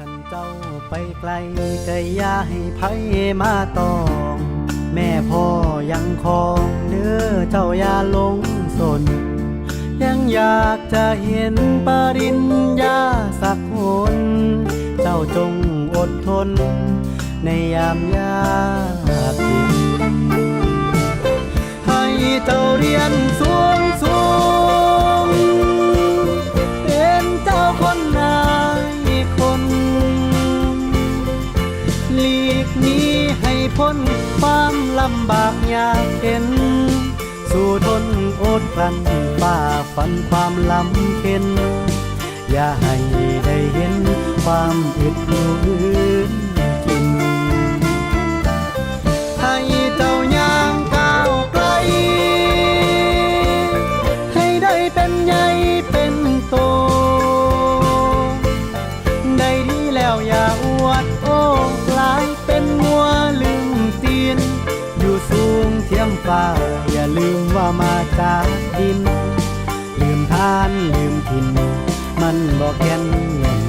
ขันเจ้าไปไกลก็อย่าให้ไผมาตอง แม่พ่อยังคองเนื้อเจ้าอย่าลงสน ยังอยากจะเห็นปริญญาสักคนเจ้าจงอดทน ในยามยากเย็น หลีกนี้ให้พ้นความลำบากยากเข็น สู่ทนอดกลั้นฝ่าฟันความลำเข็น อย่าให้ได้เห็นความอึดอยู่อื่นกิน ให้เจ้าย่างก้าวไกล ให้ได้เป็นใหญ่เป็นโต ได้ดีแล้วอย่า ฟ้า อย่าลืมว่ามาจากดิน ลืมทานลืมถิ่น มันบอกแก่นเงิน